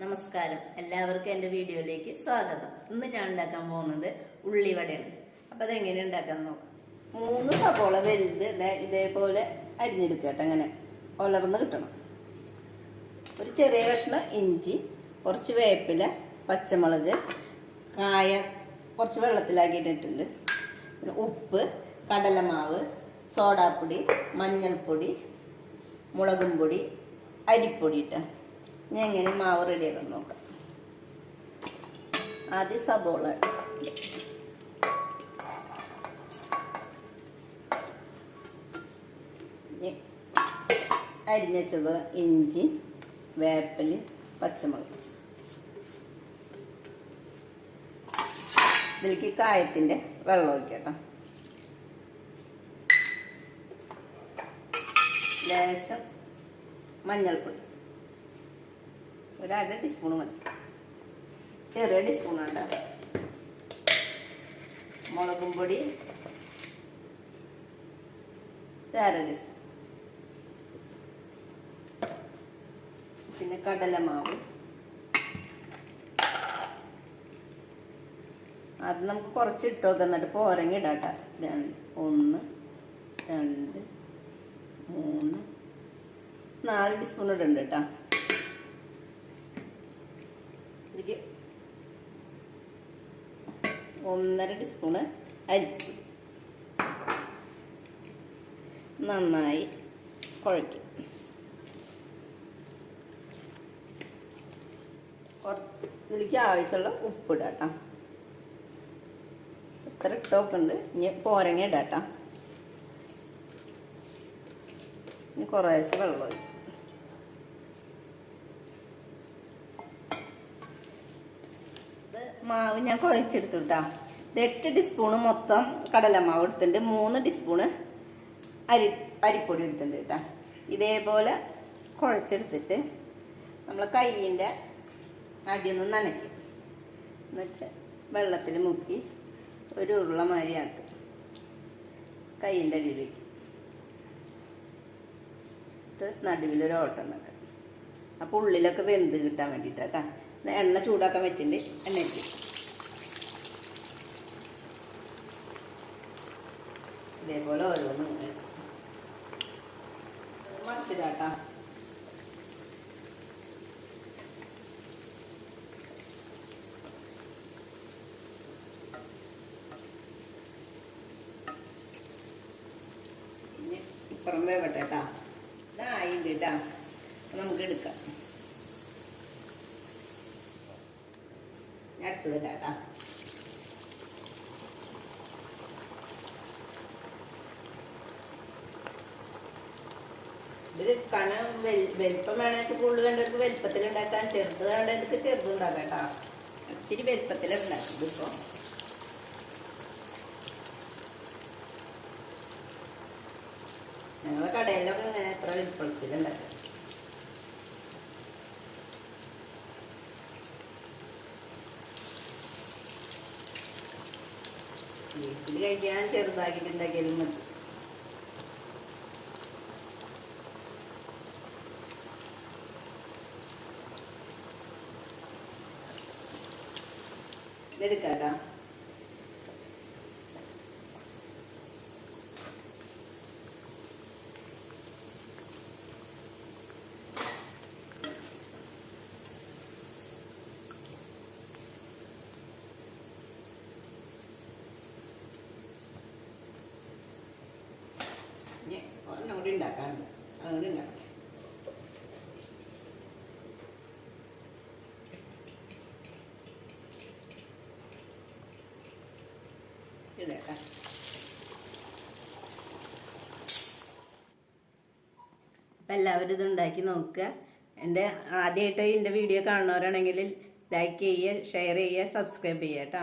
നമസ്കാരം. എല്ലാവർക്കും എന്റെ വീഡിയോയിലേക്ക് സ്വാഗതം. ഇന്ന് ഞാൻ ഉണ്ടാക്കാൻ പോകുന്നത് ഉള്ളിവടയാണ്. അപ്പോൾ അതെങ്ങനെ ഉണ്ടാക്കാൻ നോക്കാം. മൂന്ന് സവോള വലുത് ഇതേപോലെ അരിഞ്ഞെടുക്കുക കേട്ടോ അങ്ങനെ. ഒലർന്ന് കിട്ടണം. ഒരു ചെറിയ കഷ്ണം ഇഞ്ചി കുറച്ച് വേപ്പില പച്ചമുളക് കായ കുറച്ച് വെള്ളത്തിലാക്കിയിട്ടിട്ടുണ്ട്. പിന്നെ ഉപ്പ് കടലമാവ് സോഡാപ്പൊടി മഞ്ഞൾപ്പൊടി മുളകും പൊടി അരിപ്പൊടി ഇട്ട. ഞാൻ എങ്ങനെ മാവ് റെഡിയാക്കാൻ നോക്കാം. ആദ്യം സബോള അരിഞ്ഞത് ഇഞ്ചി വേപ്പൽ പച്ചമുളക്. ഇതിലേക്ക് കായത്തിന്റെ വെള്ളം ഒഴിക്കട്ടോ ലേശം മഞ്ഞൾപ്പൊടി. ഒരു അര ടീസ്പൂൺ മതി. ചെറിയ ടീസ്പൂൺ വേണ്ട മുളകും പൊടി. അര ടീസ്പൂൺ പിന്നെ കടലമാവ് അത് നമുക്ക് കുറച്ച് ഇട്ട് നോക്കാം എന്നിട്ട് പോരങ്ങ ഇടാട്ട ഒന്ന് രണ്ട് മൂന്ന് നാല് ടീസ്പൂൺ ഇടുന്നുണ്ട് കേട്ടോ ഇതിലേക്ക് ഒന്നര ടീസ്പൂണ് അരി നന്നായി കുഴയ്ക്കും. ഇതിലേക്ക് ആവശ്യമുള്ള ഉപ്പിടുക കേട്ടോ ഇത്ര ഇട്ടൊക്കെ ഉണ്ട് ഇനി പോരങ്ങ ഇടാം കേട്ടോ ഇനി കുറേശ്ശെ വെള്ളം ഒഴിക്കും ഇത് മാവ് ഞാൻ കുഴച്ചെടുത്തു കേട്ടോ എട്ട് ടീസ്പൂണ് മൊത്തം കടലമാവ് എടുത്തിട്ടുണ്ട്. മൂന്ന് ടീസ്പൂണ് അരി അരിപ്പൊടി എടുത്തിട്ടുണ്ട് കേട്ടോ. ഇതേപോലെ കുഴച്ചെടുത്തിട്ട് നമ്മൾ കയ്യിന്റെ അടിയൊന്ന് നനയ്ക്കും. എന്നിട്ട് വെള്ളത്തിൽ മുക്കി ഒരു ഉരുള മാതിരി ആക്കും. കയ്യിന്റെ അടിയിൽ വയ്ക്കും നടുവിലൊരു ഓട്ടം ഉണ്ടാക്കാം അപ്പോൾ ഉള്ളിലൊക്കെ വെന്ത് കിട്ടാൻ വേണ്ടിയിട്ടാ എണ്ണ ചൂടാക്കാൻ വെച്ചിട്ടുണ്ട്. എണ്ണ ഇട്ട് ഇതേപോലെ ഓരോന്ന്. മറിച്ചിടാട്ടാ. ഇപ്പുറം വേവട്ടെ കേട്ടാ ഇതായി കേട്ടാ നമുക്ക് എടുക്കാം. അടുത്തത് കേട്ടാ. ഇതിൽ കനം വലിപ്പം വേണമെങ്കിൽ കൂടുതൽ കണ്ടവർക്ക് വലിപ്പത്തിൽ ഉണ്ടാക്കാൻ ചെറുത് വേണ്ടവർക്ക് ചെറുത് ഉണ്ടാക്കാം കേട്ടോ. ഇച്ചിരി വലിപ്പത്തിലുണ്ടാക്കും ഇതിപ്പോൾ ഞങ്ങളെ കടയിലൊക്കെ ഇങ്ങനെ എത്ര വലിപ്പത്തിലുണ്ടാക്കാം വീട്ടിൽ കഴിക്കാൻ ചെറുതാക്കിയിട്ടുണ്ടാക്കിയാലും മതി. ഇതെടുക്കാട്ടാ. ഇനി ഒരെണ്ണം കൂടി ഉണ്ടാക്കാനുണ്ട് അങ്ങനെ ഉണ്ടാക്കാം അപ്പം എല്ലാവരും ഇത് ഉണ്ടാക്കി നോക്കുക. എന്റെ ആദ്യമായിട്ട് എന്റെ വീഡിയോ കാണുന്നവരാണെങ്കിൽ ലൈക്ക് ചെയ്യുക ഷെയർ ചെയ്യുക സബ്സ്ക്രൈബ് ചെയ്യുക കേട്ടോ.